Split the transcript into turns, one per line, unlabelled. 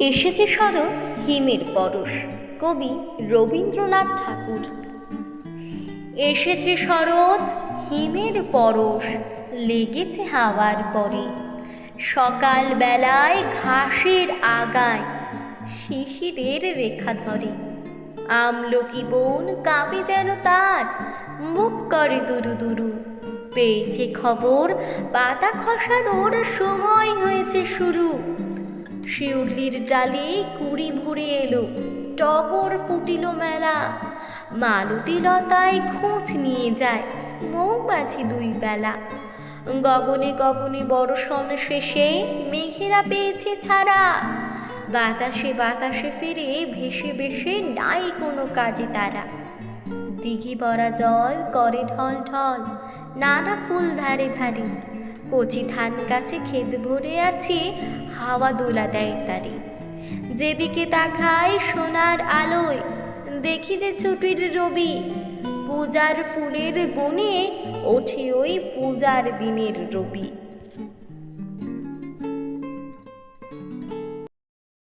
এসেছে শরৎ হিমের পরশ, কবি রবীন্দ্রনাথ ঠাকুর। এসেছে শরৎ হিমের পরশ, লেগেছে হাওয়ার পরে। সকাল বেলায় ঘাসের আগায় শিশিরের রেখা ধরে। আমলকি বোন কাঁপে যেন তার, মুখ করে দুরু দুরু। পেয়েছে খবর, পাতা খসানোর সময় হয়েছে শুরু। শিউলির ডালে কুড়ি ভরে এলো, টগর ফুটিল মেলা। মালতী লতায় খোঁজ নিয়ে যায় মৌমাছি দুই বেলা। গগনে গগনে বড় সন শেষে মেঘেরা পেয়েছে ছাড়া। বাতাসে বাতাসে ফিরে ভেসে ভেসে নাই কোনো কাজে তারা। দিঘি ভরা জল করে ঢল ঢল নানা ফুল ধারে ধারে। কচি ধান গাছে ক্ষেত ভরে আছে, হাওয়া দোলা দেয় তারে। যেদিকে তাকায় সোনার আলোয়, দেখি যে ছুটির রবি, পূজার ফুলের বনে ওঠে ওই পূজার দিনের রবি।